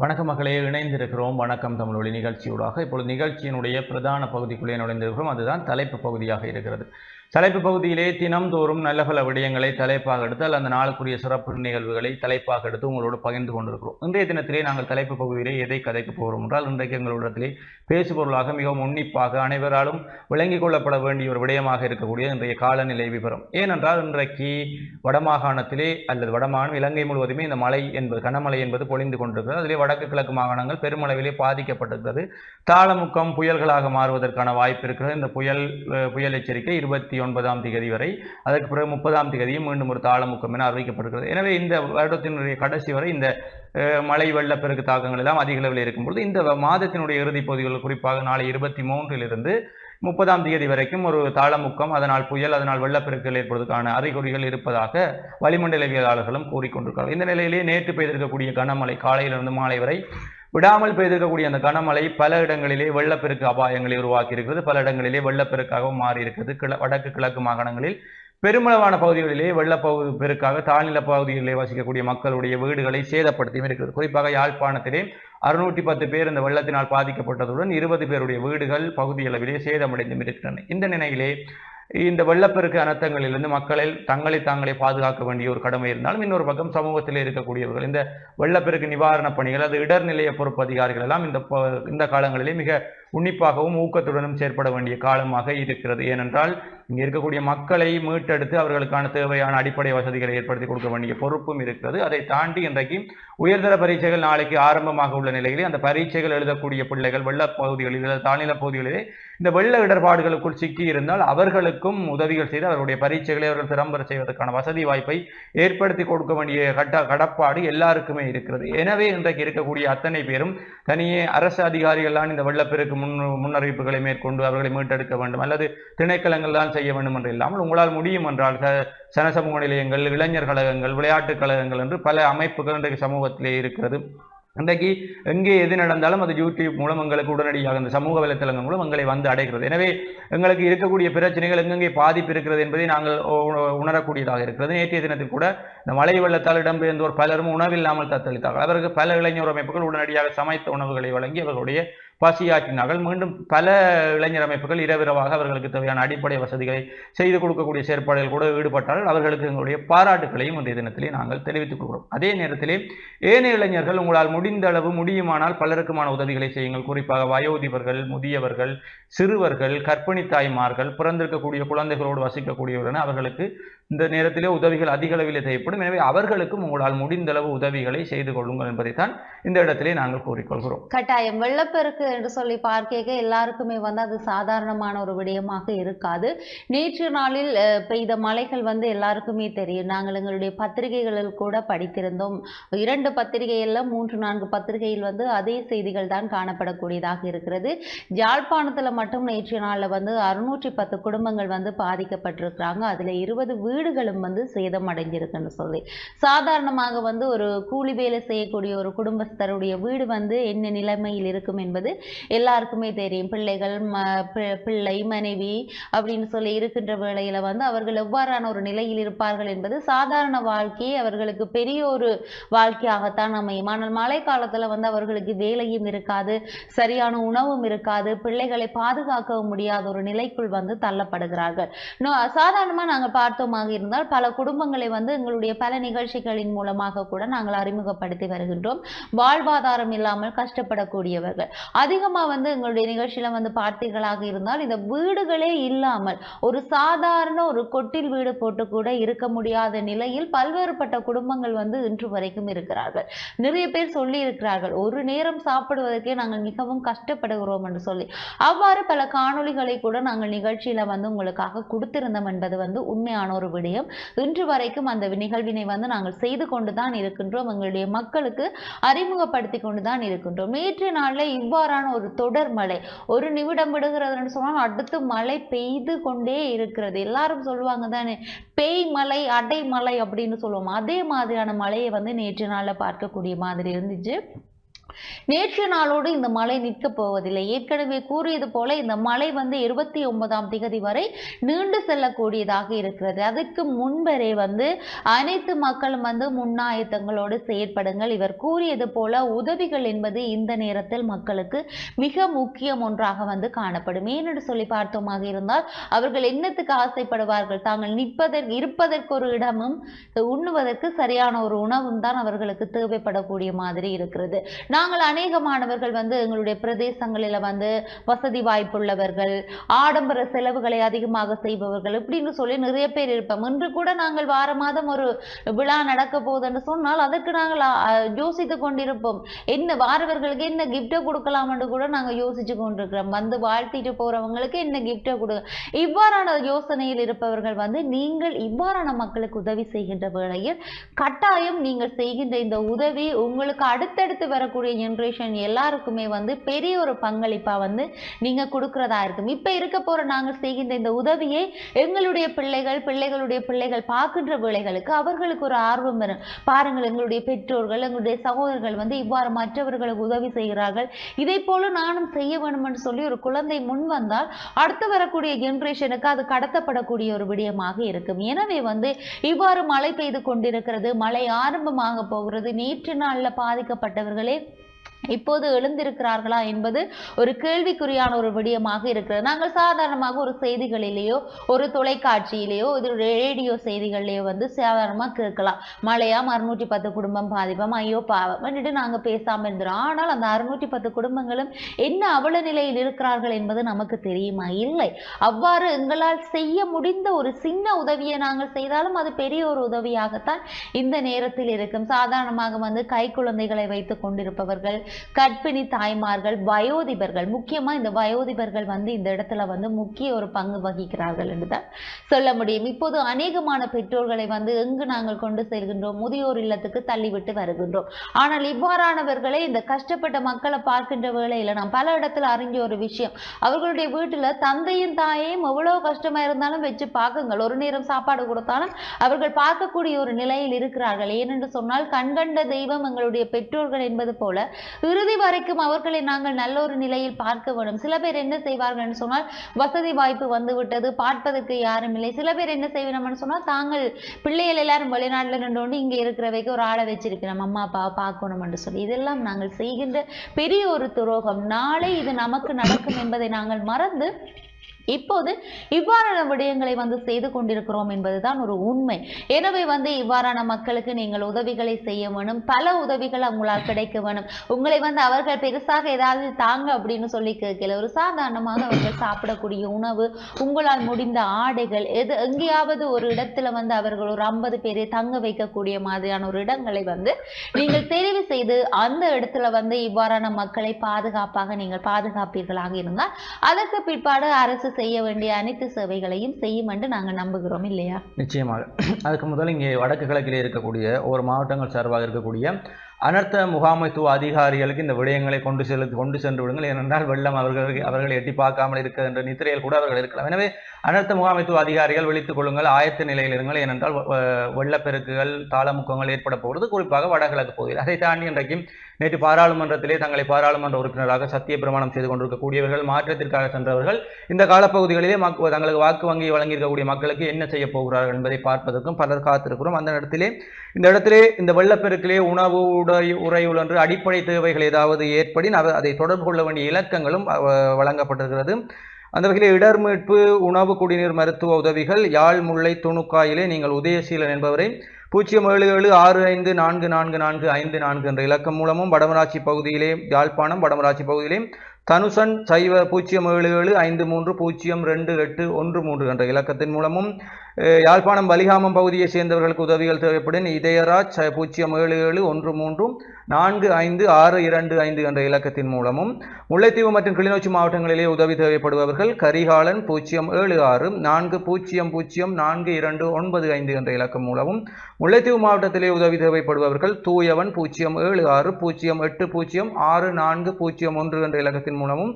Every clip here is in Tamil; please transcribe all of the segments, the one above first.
வணக்க மக்களே இணைந்திருக்கிறோம். வணக்கம் தமிழொலி நிகழ்ச்சியூடாக. இப்பொழுது நிகழ்ச்சியினுடைய பிரதான பகுதிக்குள்ளே நுழைந்திருக்கிறோம். அதுதான் தலைப்பு பகுதியாக இருக்கிறது. தலைப்பு பகுதியிலே தினம்தோறும் நல்ல பல விடயங்களை தலைப்பாக எடுத்தால் அந்த நாளுக்குரிய சிறப்பு நிகழ்வுகளை தலைப்பாக எடுத்து உங்களோடு பகிர்ந்து கொண்டிருக்கிறோம். இன்றைய தினத்திலே நாங்கள் தலைப்பு பகுதியிலே எதை கதைக்கு போகிறோம் என்றால் இன்றைக்கு எங்களிடத்திலே பேசுபொருளாக மிகவும் உன்னிப்பாக அனைவராலும் விளங்கிக் கொள்ளப்பட வேண்டிய ஒரு விடயமாக இருக்கக்கூடிய இன்றைய காலநிலை விவரம் ஏனென்றால் இன்றைக்கு வடமாகாணத்திலே அல்லது வடமாகாணம் இலங்கை முழுவதுமே இந்த மழை என்பது கனமழை என்பது பொழிந்து கொண்டிருக்கிறது. அதிலே வடக்கு கிழக்கு மாகாணங்கள் பெருமளவிலே பாதிக்கப்பட்டிருக்கிறது. தாளமுக்கம் புயல்களாக மாறுவதற்கான வாய்ப்பு இருக்கிறது. இந்த புயல் புயல் எச்சரிக்கை இருபத்தி ஒன்பதாம் திகதி வரை அதற்கு பிறகு முப்பதாம் திகதியும் மீண்டும் ஒரு தாளமுக்கம் என அறிவிக்கப்படுகிறது. எனவே இந்த வருடத்தினுடைய கடைசி வரை இந்த மழை வெள்ளப்பெருக்கு தாக்கங்கள் எல்லாம் அதிக அளவில் இருக்கும்பொழுது இந்த மாதத்தினுடைய இறுதிப் பகுதிகள் குறிப்பாக நாளை இருபத்தி மூன்றிலிருந்து முப்பதாம் தேதி வரைக்கும் ஒரு தாளமுக்கம் அதனால் புயல் அதனால் வெள்ளப்பெருக்கள் ஏற்படுவதற்கான அறிகுறிகள் இருப்பதாக வளிமண்டலவியலாளர்களும் கூறிக்கொண்டிருக்கிறார்கள். இந்த நிலையிலே நேற்று பெய்திருக்கக்கூடிய கனமழை காலையிலிருந்து மாலை வரை விடாமல் பெய்திருக்கக்கூடிய அந்த கனமழை பல இடங்களிலே வெள்ளப்பெருக்கு அபாயங்களை உருவாக்கி இருக்கிறது பல இடங்களிலே வெள்ளப்பெருக்காகவும் மாறி இருக்கிறது கிழ வடக்கு கிழக்கு மாகாணங்களில் பெருமளவான பகுதிகளிலே வெள்ளப்பகுதி பெருக்காக தாழ்நில பகுதிகளிலே வசிக்கக்கூடிய மக்களுடைய வீடுகளை சேதப்படுத்தியும் இருக்கிறது. குறிப்பாக யாழ்ப்பாணத்திலே அறுநூற்றி பத்து பேர் இந்த வெள்ளத்தினால் பாதிக்கப்பட்டதுடன் இருபது பேருடைய வீடுகள் பகுதியளவிலே சேதமடைந்தும் இருக்கின்றன. இந்த நிலையிலே இந்த வெள்ளப்பெருக்கு அனர்த்தங்களிலிருந்து மக்களை தங்களை தாங்களே பாதுகாக்க வேண்டிய ஒரு கடமை இருந்தாலும் இன்னொரு பக்கம் சமூகத்தில் இருக்கக்கூடியவர்கள் இந்த வெள்ளப்பெருக்கு நிவாரணப் பணிகள் அது இடர்நிலைய பொறுப்பு அதிகாரிகள் எல்லாம் இந்த இந்த காலங்களிலே மிக உன்னிப்பாகவும் ஊக்கத்துடனும் செயற்பட வேண்டிய காலமாக இருக்கிறது. ஏனென்றால் இங்கே இருக்கக்கூடிய மக்களை மீட்டெடுத்து அவர்களுக்கான தேவையான அடிப்படை வசதிகளை ஏற்படுத்தி கொடுக்க வேண்டிய பொறுப்பும் இருக்கிறது. அதை தாண்டி இன்றைக்கு உயர்தர பரீட்சைகள் நாளைக்கு ஆரம்பமாக உள்ள நிலையிலே அந்த பரீட்சைகள் எழுதக்கூடிய பிள்ளைகள் வெள்ள பகுதிகளில் தாழ்நில பகுதிகளிலே இந்த வெள்ள இடர்பாடுகளுக்குள் சிக்கி இருந்தால் அவர்களுக்கும் உதவிகள் செய்து அவருடைய பரீட்சைகளை அவர்கள் திறம்பெற செய்வதற்கான வசதி வாய்ப்பை ஏற்படுத்தி கொடுக்க வேண்டிய கட்ட கடப்பாடு எல்லாருக்குமே இருக்கிறது. எனவே இன்றைக்கு இருக்கக்கூடிய அத்தனை பேரும் தனியே அரசு அதிகாரிகள் இந்த வெள்ளப்பெருக்கு முன் முன்னறிவிப்புகளை மேற்கொண்டு அவர்களை மீட்டெடுக்க வேண்டும். அல்லது திணைக்களங்கள் தான் செய்ய வேண்டும் என்று இல்லாமல் உங்களால் முடியும் என்றால் சனசமூக நிலையங்கள் இளைஞர் கழகங்கள் விளையாட்டுக் கழகங்கள் என்று பல அமைப்புகள் இன்றைக்கு சமூகத்திலே இருக்கிறது. இன்றைக்கு எங்கே எது நடந்தாலும் அது யூடியூப் மூலம் எங்களுக்கு உடனடியாக இந்த சமூக வலைத்தளங்கள் மூலம் எங்களை வந்து அடைகிறது. எனவே எங்களுக்கு இருக்கக்கூடிய பிரச்சனைகள் எங்கெங்கே பாதிப்பு இருக்கிறது என்பதை நாங்கள் உணரக்கூடியதாக இருக்கிறது. நேற்றைய தினத்தில் கூட இந்த மழை வெள்ளத்தால் இடம்பெயர்ந்தோர் பலரும் உணவில்லாமல் தத்தளித்தார்கள். அவருக்கு பல இளைஞர் அமைப்புகள் உடனடியாக சமைத்த உணவுகளை வழங்கி அவர்களுடைய பசியாற்றினார்கள் மீண்டும் பல இளைஞர் அமைப்புகள் இரவிரவாக அவர்களுக்கு தேவையான அடிப்படை வசதிகளை செய்து கொடுக்கக்கூடிய செயற்பாடுகள் கூட ஈடுபட்டால் அவர்களுக்கு எங்களுடைய பாராட்டுகளையும் இன்றைய தினத்திலே நாங்கள் தெரிவித்துக் கொள்கிறோம். அதே நேரத்திலே ஏனைய இளைஞர்கள் உங்களால் முடிந்த அளவு முடியுமானால் பலருக்குமான உதவிகளை செய்யுங்கள். குறிப்பாக வயோதிபர்கள் முதியவர்கள் சிறுவர்கள் கற்பிணி தாய்மார்கள் பிறந்திருக்கக்கூடிய குழந்தைகளோடு வசிக்கக்கூடியவர்கள் அவர்களுக்கு இந்த நேரத்திலே உதவிகள் அதிக அளவில் தேவைப்படும். எனவே அவர்களுக்கும் உங்களால் முடிந்தளவு உதவிகளை செய்து கொள்ளுங்கள் என்பதைத்தான் இந்த இடத்திலே நாங்கள் கூறிக்கொள்கிறோம். கட்டாயம். வெள்ளப்பெருக்கு என்று சொல்லி பார்க்க எல்லாருக்குமே வந்து அது சாதாரணமான ஒரு விடயமாக இருக்காது. நேற்று நாளில் பெய்த மழைகள் வந்து எல்லாருக்குமே தெரியும். நாங்கள் எங்களுடைய பத்திரிகைகளில் கூட படித்திருந்தோம். இரண்டு பத்திரிகையில் மூன்று நான்கு பத்திரிகையில் வந்து அதே செய்திகள் தான் காணப்படக்கூடியதாக இருக்கிறது. யாழ்ப்பாணத்தில் மட்டும் நேற்று நாளில் வந்து அறுநூற்றி பத்து குடும்பங்கள் வந்து பாதிக்கப்பட்டிருக்கிறாங்க. அதில் இருபது வீடுகளும் வந்து சேதம் அடைஞ்சிருக்குன்னு சொல்லி. சாதாரணமாக வந்து ஒரு கூலி வேலை செய்யக்கூடிய ஒரு குடும்பஸ்தருடைய வீடு வந்து என்ன நிலைமையில் இருக்கும் என்பது எல்லாருக்குமே தெரியும். பிள்ளைகள் ம பிள்ளை மனைவி அப்படின்னு சொல்லி இருக்கின்ற வேளையில வந்து அவர்கள் எவ்வாறான ஒரு நிலையில் இருப்பார்கள் என்பது சாதாரண வாழ்க்கையை அவர்களுக்கு பெரிய ஒரு வாழ்க்கையாகத்தான் அமையும். ஆனால் மழை காலத்துல வந்து அவர்களுக்கு வேலையும் இருக்காது சரியான உணவும் இருக்காது பிள்ளைகளை பாதுகாக்க முடியாத ஒரு நிலைக்குள் வந்து தள்ளப்படுகிறார்கள். நோ- சாதாரணமா நாங்கள் பார்த்தோமாக இருந்தால் பல குடும்பங்களை வந்து எங்களுடைய பல நிகழ்ச்சிகளின் மூலமாக கூட நாங்கள் அறிமுகப்படுத்தி வருகின்றோம். வாழ்வாதாரம் இல்லாமல் கஷ்டப்படக்கூடியவர்கள். அதிகமாக வந்து எங்களுடைய நிகழ்ச்சியில வந்து பார்த்தீர்களாக இருந்தால் இந்த வீடுகளே இல்லாமல் ஒரு சாதாரண ஒரு கொட்டில் வீடு போட்டு கூட இருக்க முடியாத நிலையில் பல்வேறுபட்ட குடும்பங்கள் வந்து இன்று வரைக்கும் இருக்கிறார்கள். நிறைய பேர் சொல்லி இருக்கிறார்கள் ஒரு நேரம் சாப்பிடுவதற்கே நாங்கள் மிகவும் கஷ்டப்படுகிறோம் என்று சொல்லி. அவ்வாறு பல காணொளிகளை கூட நாங்கள் நிகழ்ச்சியில வந்து உங்களுக்காக கொடுத்திருந்தோம் என்பது வந்து உண்மையான ஒரு விடயம். இன்று வரைக்கும் அந்த நிகழ்வினை வந்து நாங்கள் செய்து கொண்டு தான் இருக்கின்றோம். எங்களுடைய மக்களுக்கு அறிமுகப்படுத்தி கொண்டு தான் இருக்கின்றோம். நேற்று நாளில் இவ்வாறு சூப்பரான ஒரு தொடர் மழை. ஒரு நிமிடம் விடுகிறதுன்னு சொன்னால் அடுத்து மழை பெய்து கொண்டே இருக்கிறது. எல்லாரும் சொல்லுவாங்க தானே பேய் மலை அடை மலை அப்படின்னு சொல்லுவோம். அதே மாதிரியான மழையை வந்து நேற்று நாளில் பார்க்கக்கூடிய மாதிரி இருந்துச்சு. நேற்று நாளோடு இந்த மழை நிற்கப் போவதில்லை. ஏற்கனவே கூறியது போல இந்த மழை வந்து இருபத்தி ஒன்பதாம் திகதி வரை நீண்டு செல்லக்கூடியதாக இருக்கிறது. அதுக்கு முன்பரே வந்து அனைத்து மக்களும் வந்து முன்னாயத்தங்களோடு செயற்படுங்கள். இவர் கூறியது போல உதவிகள் என்பது இந்த நேரத்தில் மக்களுக்கு மிக முக்கியம் ஒன்றாக வந்து காணப்படும். ஏனென்று சொல்லி பார்த்தோமாக இருந்தால் அவர்கள் என்னத்துக்கு ஆசைப்படுவார்கள்? தாங்கள் நிற்பதற்கு இருப்பதற்கு ஒரு இடமும் உண்ணுவதற்கு சரியான ஒரு உணவும் தான் அவர்களுக்கு தேவைப்படக்கூடிய மாதிரி இருக்கிறது. நாங்கள் அநேக மாணவர்கள் வந்து எங்களுடைய பிரதேசங்களில் வந்து வசதி வாய்ப்புள்ளவர்கள் ஆடம்பர செலவுகளை அதிகமாக செய்பவர்கள் இப்படின்னு சொல்லி நிறைய பேர் இருப்போம். இன்று கூட நாங்கள் வார மாதம் ஒரு விழா நடக்க போகுதுன்னு சொன்னால் அதற்கு நாங்கள் யோசித்து கொண்டிருப்போம். என்ன வாரவர்களுக்கு என்ன கிஃப்டை கொடுக்கலாம் என்று கூட நாங்கள் யோசிச்சு கொண்டிருக்கிறோம். வந்து வாழ்த்திட்டு போறவங்களுக்கு என்ன கிஃப்டை கொடுக்க இவ்வாறான யோசனையில் இருப்பவர்கள் வந்து நீங்கள் இவ்வாறான மக்களுக்கு உதவி செய்கின்ற வேளையில் கட்டாயம் நீங்கள் செய்கின்ற இந்த உதவி உங்களுக்கு அடுத்தடுத்து வரக்கூடிய ஜென்ரேஷன் எல்லாருக்குமே வந்து பெரிய ஒரு பங்களிப்பா வந்து நீங்க கொடுக்கறதா இருக்கும். இப்ப இருக்க போற நாங்கள் செய்கின்ற இந்த உதவியை எங்களுடைய பிள்ளைகள் பிள்ளைகளுடைய பிள்ளைகள் பார்க்கின்ற பிள்ளைகளுக்கு அவர்களுக்கு ஒரு ஆர்வம் வரும். பாருங்கள் எங்களுடைய பெற்றோர்கள் எங்களுடைய சகோதரர்கள் வந்து இவ்வாறு மற்றவர்களுக்கு உதவி செய்கிறார்கள். இதை போல நானும் செய்ய வேண்டும் என்று சொல்லி ஒரு குழந்தை முன் வந்தால் அடுத்து வரக்கூடிய ஜென்ரேஷனுக்கு அது கடத்தப்படக்கூடிய ஒரு விடயமாக இருக்கும். எனவே வந்து இவ்வாறு மழை பெய்து கொண்டிருக்கிறது மழை ஆரம்பமாக போகிறது நேற்று நாளில் பாதிக்கப்பட்டவர்களே இப்போது எழுந்திருக்கிறார்களா என்பது ஒரு கேள்விக்குறியான ஒரு விடயமாக இருக்கிறது. நாங்கள் சாதாரணமாக ஒரு செய்திகளிலேயோ ஒரு தொலைக்காட்சியிலேயோ இது ரேடியோ செய்திகள்லேயோ வந்து சாதாரணமாக கேட்கலாம். மழையாம் அறுநூற்றி பத்து குடும்பம் பாதிப்போம் ஐயோ பாவம் வந்துட்டு நாங்கள் பேசாமல் இருந்துடும் ஆனால் அந்த அறுநூற்றி பத்து குடும்பங்களும் என்ன அவல நிலையில் இருக்கிறார்கள் என்பது நமக்கு தெரியுமா? இல்லை. அவ்வாறு எங்களால் செய்ய முடிந்த ஒரு சின்ன உதவியை நாங்கள் செய்தாலும் அது பெரிய ஒரு உதவியாகத்தான் இந்த நேரத்தில் இருக்கும். சாதாரணமாக வந்து கை குழந்தைகளை வைத்துக் கொண்டிருப்பவர்கள் கர்ப்பிணி தாய்மார்கள் வயோதிபர்கள் முக்கியமா இந்த வயோதிபர்கள் வந்து இந்த இடத்துல வந்து முக்கிய ஒரு பங்கு வகிக்கிறார்கள் என்றுதான் சொல்ல முடியும். இப்போது அநேகமான பெற்றோர்களை வந்து எங்கு நாங்கள் கொண்டு செல்கின்றோம்? முதியோர் இல்லத்துக்கு தள்ளிவிட்டு வருகின்றோம். ஆனால் இவ்வாறானவர்களை இந்த கஷ்டப்பட்ட மக்களை பார்க்கின்ற வேளையில் நான் பல இடத்துல அறிஞ்ச ஒரு விஷயம். அவர்களுடைய வீட்டுல தந்தையும் தாயையும் எவ்வளோ கஷ்டமா இருந்தாலும் வச்சு பார்க்குங்கள் ஒரு நேரம் சாப்பாடு கொடுத்தாலும் அவர்கள் பார்க்கக்கூடிய ஒரு நிலையில் இருக்கிறார்கள். ஏனென்று சொன்னால் கண்கண்ட தெய்வம் எங்களுடைய பெற்றோர்கள் என்பது போல இறுதி வரைக்கும் அவர்களை நாங்கள் நல்ல ஒரு நிலையில் பார்க்க வேண்டும். சில பேர் என்ன செய்வார்கள் என்று சொன்னால் வசதி வாய்ப்பு வந்து விட்டது பார்ப்பதற்கு யாரும் இல்லை. சில பேர் என்ன செய்வோம்னு சொன்னால் தாங்கள் பிள்ளைகள் எல்லாரும் வெளிநாட்டில் நின்று இங்கே இருக்கிறவைக்கு ஒரு ஆளை வச்சிருக்கிறோம் அம்மா அப்பா பார்க்கணும் என்று சொல்லி. இதெல்லாம் நாங்கள் செய்கின்ற பெரிய ஒரு துரோகம். நாளை இது நமக்கு நடக்கும் என்பதை நாங்கள் மறந்து இப்போது இவ்வாறான விடயங்களை வந்து செய்து கொண்டிருக்கிறோம் என்பதுதான் ஒரு உண்மை. எனவே வந்து இவ்வாறான மக்களுக்கு நீங்கள் உதவிகளை செய்ய வேணும். பல உதவிகள் அவங்களால் கிடைக்க வேணும். உங்களை வந்து அவர்கள் பெருசாக ஏதாவது தாங்க அப்படின்னு சொல்லி கேட்கல. ஒரு சாதாரணமாக அவர்கள் சாப்பிடக்கூடிய உணவு உங்களால் முடிந்த ஆடைகள் எது எங்கேயாவது ஒரு இடத்துல வந்து அவர்கள் ஒரு ஐம்பது பேரை தங்க வைக்கக்கூடிய மாதிரியான ஒரு இடங்களை வந்து நீங்கள் தெரிவு செய்து அந்த இடத்துல வந்து இவ்வாறான மக்களை பாதுகாப்பாக நீங்கள் பாதுகாப்பீர்களாக இருந்தால் அதற்கு பிற்பாடு அரசு செய்ய வேண்டிய அனைத்து சேவைகளையும் செய்யும் என்று நாங்கள் நம்புகிறோம் இல்லையா? நிச்சயமாக. அதுக்கு முதல் இங்கே வடக்கு கிழக்கில் இருக்கக்கூடிய ஒரு மாவட்டங்கள் சார்பாக இருக்கக்கூடிய அனர்த்த முகாமைத்துவ அதிகாரிகளுக்கு இந்த விடயங்களை கொண்டு செல்லு கொண்டு சென்று விடுங்கள். ஏனென்றால் வெள்ளம் அவர்கள் அவர்களை எட்டி பார்க்காமல் இருக்க என்ற நித்திரையில் கூட அவர்கள் இருக்கலாம். எனவே அனர்த்த முகாமைத்துவ அதிகாரிகள் விழித்துக் கொள்ளுங்கள் ஆயத்த நிலையில் இருங்கள். ஏனென்றால் வ- வெள்ளப்பெருக்குகள் தாளமுக்கங்கள் ஏற்பட போகிறது. குறிப்பாக வடகிழக்கு பகுதியில். அதை தாண்டி இன்றைக்கும் நேற்று பாராளுமன்றத்திலே தங்களை பாராளுமன்ற உறுப்பினராக சத்திய பிரமாணம் செய்து கொண்டிருக்கக்கூடியவர்கள் மாற்றத்திற்காக சென்றவர்கள் இந்த காலப்பகுதிகளிலே தங்களுக்கு வாக்கு வங்கி வழங்கியிருக்கக்கூடிய மக்களுக்கு என்ன செய்ய போகிறார்கள் என்பதை பார்ப்பதற்கும் பலர் காத்திருக்கிறோம். அந்த இடத்திலே இந்த இடத்திலே இந்த வெள்ளப்பெருக்கிலே உணவு உடை உறையுள் என்று அடிப்படை தேவைகள் ஏதாவது ஏற்படின் அதை தொடர்பு கொள்ள வேண்டிய இலக்கங்களும் வழங்கப்பட்டிருக்கிறது. அந்த வகையில் இடர் மீட்பு உணவு குடிநீர் மருத்துவ உதவிகள் யாழ் முல்லை துணுக்காயிலே நீங்கள் உதயசீலன் என்பவரை பூஜ்ஜியம் ஏழு ஏழு ஆறு ஐந்து நான்கு நான்கு நான்கு ஐந்து நான்கு என்ற இலக்கம் மூலமும் வடமராட்சி பகுதியிலே யாழ்ப்பாணம் வடமராட்சி பகுதியிலே தனுசன் சைவ பூஜ்ஜியம் ஏழு ஏழு ஐந்து மூன்று பூஜ்ஜியம் ரெண்டு எட்டு ஒன்று மூன்று என்ற இலக்கத்தின் மூலமும் யாழ்ப்பாணம் பலிகாமம் பகுதியைச் சேர்ந்தவர்களுக்கு உதவிகள் தேவைப்படும் இதயராஜ் பூஜ்ஜியம் ஏழு ஏழு ஒன்று மூன்றும் நான்கு ஐந்து ஆறு இரண்டு ஐந்து என்ற இலக்கத்தின் மூலமும் முல்லைத்தீவு மற்றும் கிளிநொச்சி மாவட்டங்களிலே உதவி தேவைப்படுபவர்கள் கரிகாலன் பூஜ்ஜியம் ஏழு ஆறு நான்கு பூஜ்ஜியம் பூஜ்ஜியம் நான்கு இரண்டு ஒன்பது ஐந்து என்ற இலக்கம் மூலமும் முல்லைத்தீவு மாவட்டத்திலே உதவி தேவைப்படுபவர்கள் தூயவன் பூஜ்ஜியம் ஏழு ஆறு பூஜ்ஜியம் எட்டு பூஜ்ஜியம் ஆறு நான்கு பூஜ்ஜியம் ஒன்று என்ற இலக்கத்தின் மூலமும்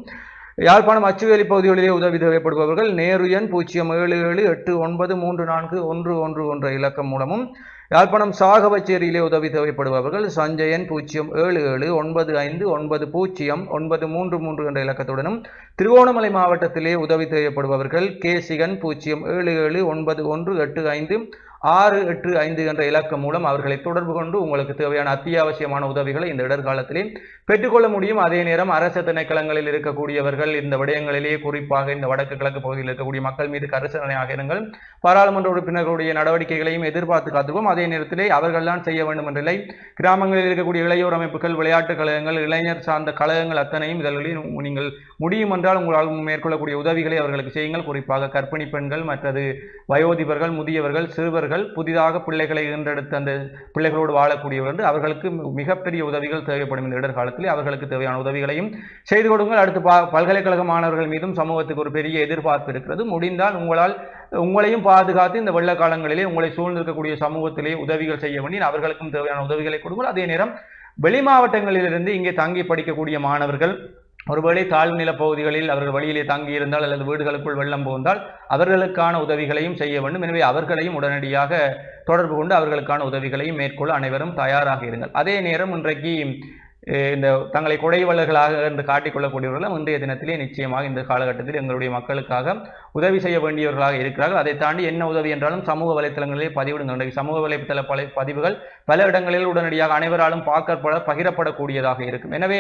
யாழ்ப்பாணம் அச்சுவேலி பகுதிகளிலே உதவி தேவைப்படுபவர்கள் நேரு எண் பூஜ்ஜியம் ஏழு ஏழு எட்டு ஒன்பது மூன்று நான்கு ஒன்று ஒன்று ஒன்ற இலக்கம் மூலமும் யாழ்ப்பாணம் சாகவச்சேரியிலே உதவி தேவைப்படுபவர்கள் சஞ்சயன் பூஜ்ஜியம் ஏழு ஏழு ஒன்பது ஐந்து ஒன்பது பூஜ்ஜியம் ஒன்பது மூன்று மூன்று என்ற இலக்கத்துடனும் திருகோணமலை மாவட்டத்திலே உதவி தேவைப்படுபவர்கள் கேசிகன் பூஜ்ஜியம் ஏழு ஏழு ஒன்பது ஒன்று எட்டு ஐந்து ஆறு எட்டு ஐந்து என்ற இலக்கம் மூலம் அவர்களை தொடர்பு கொண்டு உங்களுக்கு தேவையான அத்தியாவசியமான உதவிகளை இந்த இடர்காலத்திலே பெற்றுக்கொள்ள முடியும். அதே நேரம் அரசு திணைக்களங்களில் இருக்கக்கூடியவர்கள் இந்த விடயங்களிலேயே குறிப்பாக இந்த வடக்கு கிழக்கு பகுதியில் இருக்கக்கூடிய மக்கள் மீது கரிசனையாக இருங்கள் பாராளுமன்ற உறுப்பினர்களுடைய நடவடிக்கைகளையும் எதிர்பார்த்து காத்துவோம் அதே நேரத்திலே அவர்கள் தான் செய்ய வேண்டும் என்ற கிராமங்களில் இருக்கக்கூடிய இளையோர் அமைப்புகள் விளையாட்டுக் கழகங்கள் இளைஞர் சார்ந்த கழகங்கள் அத்தனையும் இதழ்களில் நீங்கள் முடியும் என்றால் உங்களால் மேற்கொள்ளக்கூடிய உதவிகளை அவர்களுக்கு செய்யுங்கள். குறிப்பாக கற்பிணி பெண்கள் மற்றது வயோதிபர்கள் முதியவர்கள் சிறுவர்கள் புதிதாக பிள்ளைகளை ஈன்றெடுத்த அந்த பிள்ளைகளோடு வாழக்கூடியவர்கள் அவர்களுக்கு மிகப்பெரிய உதவிகள் தேவைப்படும் இந்த இடர்காலத்தில் அவர்களுக்கு தேவையான உதவிகளையும் செய்து கொடுங்கள். அடுத்து பா பல்கலைக்கழக மாணவர்கள் மீதும் சமூகத்துக்கு ஒரு பெரிய எதிர்பார்ப்பு இருக்கிறது. முடிந்தால் உங்களால் உங்களையும் பாதுகாத்து இந்த வெள்ள காலங்களிலே உங்களை சூழ்ந்திருக்கக்கூடிய சமூகத்திலே உதவிகள் செய்ய வேண்டி அவர்களுக்கும் தேவையான உதவிகளை கொடுங்கள். அதே நேரம் வெளி மாவட்டங்களிலிருந்து இங்கே தங்கி படிக்கக்கூடிய மாணவர்கள் ஒருவேளை தாழ்வு பகுதிகளில் அவர்கள் வழியிலே தங்கியிருந்தால் அல்லது வீடுகளுக்குள் வெள்ளம் புகுந்தால் அவர்களுக்கான உதவிகளையும் செய்ய வேண்டும். எனவே அவர்களையும் உடனடியாக தொடர்பு கொண்டு அவர்களுக்கான உதவிகளையும் மேற்கொள்ள அனைவரும் தயாராக இருங்கள். அதே நேரம் இன்றைக்கு இந்த தங்களை கொடைவள்ளர்களாக என்று காட்டிக்கொள்ளக்கூடியவர்களும் இன்றைய தினத்திலே நிச்சயமாக இந்த காலகட்டத்தில் எங்களுடைய மக்களுக்காக உதவி செய்ய வேண்டியவர்களாக இருக்கிறார்கள். அதை தாண்டி என்ன உதவி என்றாலும் சமூக வலைத்தளங்களிலே பதிவிடுங்கள். இன்றைக்கு சமூக வலைத்தள பல பதிவுகள் பல இடங்களில் உடனடியாக அனைவராலும் பார்க்கப்பட பகிரப்படக்கூடியதாக இருக்கும். எனவே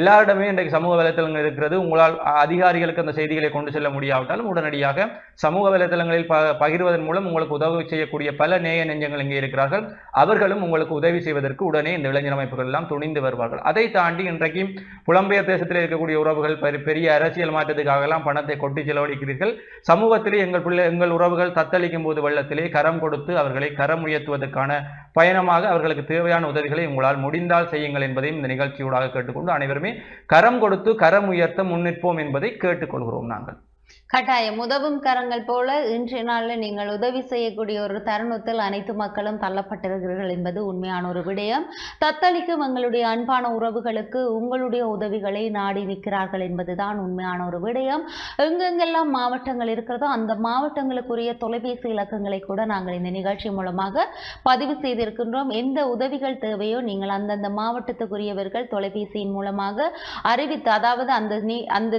எல்லாரிடமே இன்றைக்கு சமூக வலைத்தளங்கள் இருக்கிறது. உங்களால் அதிகாரிகளுக்கு அந்த செய்திகளை கொண்டு செல்ல முடியாவிட்டாலும் உடனடியாக சமூக வலைத்தளங்களில் ப பகிர்வதன் மூலம் உங்களுக்கு உதவி செய்யக்கூடிய பல நேய நெஞ்சங்கள் இங்கே இருக்கிறார்கள். அவர்களும் உங்களுக்கு உதவி செய்வதற்கு உடனே இந்த இளைஞர் அமைப்புகள் எல்லாம் துணிந்து வருவார்கள். அதை தாண்டி இன்றைக்கு புலம்பெயர் தேசத்தில் இருக்கக்கூடிய உறவுகள் பெரிய- பெரிய அரசியல் மாற்றத்துக்காக எல்லாம் பணத்தை கொட்டி செலவழிக்கிறீர்கள். சமூகத்திலே எங்கள் பிள்ளை எங்கள் உறவுகள் தத்தளிக்கும் போது வெள்ளத்திலே கரம் கொடுத்து அவர்களை கரம் உயர்த்துவதற்கான பயணமாக அவர்களுக்கு தேவையான உதவிகளை உங்களால் முடிந்தால் செய்யுங்கள் என்பதையும் இந்த நிகழ்ச்சியூடாக கேட்டுக்கொண்டு அனைவருமே கரம் கொடுத்து கரம் உயர்த்த முன்னிற்போம் என்பதை கேட்டுக்கொள்கிறோம் நாங்கள். கட்டாயம். உதவும் கரங்கள் போல இன்றைய நாளில் நீங்கள் உதவி செய்யக்கூடிய ஒரு தருணத்தில் அனைத்து மக்களும் தள்ளப்பட்டிருக்கிறீர்கள் என்பது உண்மையான ஒரு விடயம். தத்தளிக்கும் எங்களுடைய அன்பான உறவுகளுக்கு உங்களுடைய உதவிகளை நாடி நிற்கிறார்கள் என்பதுதான் உண்மையான ஒரு விடயம். எங்கெங்கெல்லாம் மாவட்டங்கள் இருக்கிறதோ அந்த மாவட்டங்களுக்குரிய தொலைபேசி இலக்கங்களை கூட நாங்கள் இந்த நிகழ்ச்சி மூலமாக பதிவு செய்திருக்கின்றோம். எந்த உதவிகள் தேவையோ நீங்கள் அந்தந்த மாவட்டத்துக்குரியவர்கள் தொலைபேசியின் மூலமாக அறிவித்து அதாவது அந்த நீ அந்த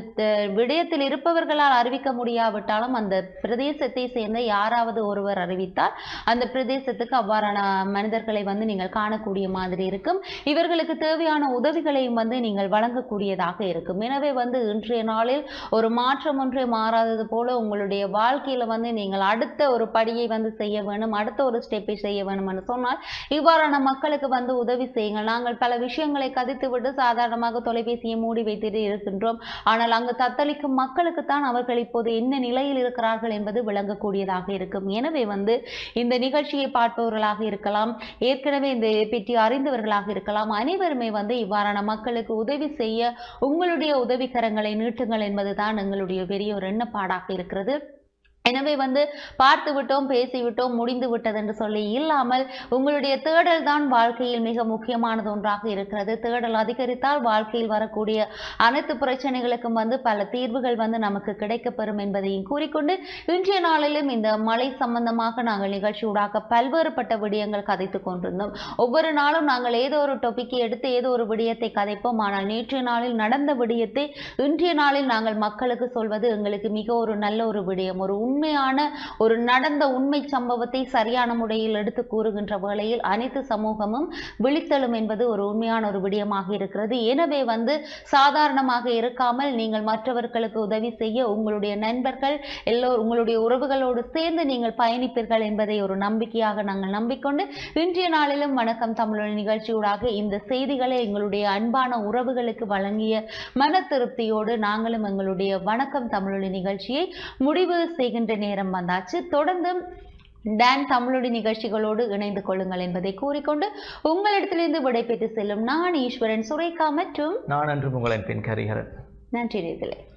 விடயத்தில் இருப்பவர்களால் அறிவி அறிவிக்க முடியாவிட்டாலும் அந்த பிரதேசத்தை சேர்ந்த யாராவது ஒருவர் அறிவித்தால் அந்த பிரதேசத்துக்கு அவ்வாறான மனிதர்களை வந்து நீங்கள் காணக்கூடிய மாதிரி இருக்கும். இவர்களுக்கு தேவையான உதவிகளையும் வந்து நீங்கள் வழங்கக்கூடியதாக இருக்கும். எனவே வந்து இன்றைய நாளில் ஒரு மாற்றம் ஒன்றே மாறாதது போல உங்களுடைய வாழ்க்கையில வந்து நீங்கள் அடுத்த ஒரு படியை வந்து செய்ய வேணும் அடுத்த ஒரு ஸ்டெப்பை செய்ய வேணும்னு சொன்னால் இவ்வாறான மக்களுக்கு வந்து உதவி செய்யுங்கள். நாங்கள் பல விஷயங்களை கதித்து விட்டு சாதாரணமாக தொலைபேசியை மூடி வைத்துட்டு இருக்கின்றோம். ஆனால் அங்கு தத்தளிக்கும் மக்களுக்கு தான் அவர்களை இப்போது என்ன நிலையில் இருக்கிறார்கள் என்பது விளங்கக்கூடியதாக இருக்கும். எனவே வந்து இந்த நிகழ்ச்சியை பார்ப்பவர்களாக இருக்கலாம் ஏற்கனவே இந்த பற்றி அறிந்தவர்களாக இருக்கலாம் அனைவருமே வந்து இவ்வாறான மக்களுக்கு உதவி செய்ய உங்களுடைய உதவிக்கரங்களை நீட்டுங்கள் என்பதுதான் எங்களுடைய பெரிய ஒரு எண்ணப்பாடாக இருக்கிறது. எனவே வந்து பார்த்து விட்டோம் பேசிவிட்டோம் முடிந்து விட்டது என்று சொல்லி இல்லாமல் உங்களுடைய தேடல் தான் வாழ்க்கையில் மிக முக்கியமானது ஒன்றாக இருக்கிறது. தேடல் அதிகரித்தால் வாழ்க்கையில் வரக்கூடிய அனைத்து பிரச்சனைகளுக்கும் வந்து பல தீர்வுகள் வந்து நமக்கு கிடைக்கப்பெறும் என்பதையும் கூறிக்கொண்டு இன்றைய நாளிலும் இந்த மழை சம்பந்தமாக நாங்கள் நிகழ்ச்சியூடாக பல்வேறுபட்ட விடயங்கள் கதைத்துக் கொண்டிருந்தோம். ஒவ்வொரு நாளும் நாங்கள் ஏதோ ஒரு டொபிக்கை எடுத்து ஏதோ ஒரு விடயத்தை கதைப்போம். ஆனால் நேற்றைய நாளில் நடந்த விடயத்தை இன்றைய நாளில் நாங்கள் மக்களுக்கு சொல்வது எங்களுக்கு மிக ஒரு நல்ல ஒரு விடயம் ஒரு உண்மையான ஒரு நடந்த உண்மை சம்பவத்தை சரியான முறையில் எடுத்து கூறுகின்ற வேளையில் அனைத்து சமூகமும் விழித்தெழும் என்பது ஒரு உண்மையான ஒரு விடயமாக இருக்கிறது. எனவே வந்து சாதாரணமாக இருக்காமல் நீங்கள் மற்றவர்களுக்கு உதவி செய்ய உங்களுடைய நண்பர்கள் எல்லோரும் உங்களுடைய உறவுகளோடு சேர்ந்து நீங்கள் பயணிப்பீர்கள் என்பதை ஒரு நம்பிக்கையாக நாங்கள் நம்பிக்கொண்டு இன்றைய நாளிலும் வணக்கம். தமிழ் நிகழ்ச்சியூடாக இந்த செய்திகளை எங்களுடைய அன்பான உறவுகளுக்கு வழங்கிய மன திருப்தியோடு நாங்களும் எங்களுடைய வணக்கம். தமிழொலி நிகழ்ச்சியை முடிவு செய்கின்ற நேரம் வந்தாச்சு. தொடர்ந்து டான் தமிழொலி நிகழ்ச்சிகளோடு இணைந்து கொள்ளுங்கள் என்பதை கூறிக்கொண்டு உங்களிடத்திலிருந்து விடைபெற்று செல்லும் நான் ஈஸ்வரன் சுரேகா மற்றும் நான் அன்று உங்களின் பின் கரிகரன். நன்றி நேர்களே.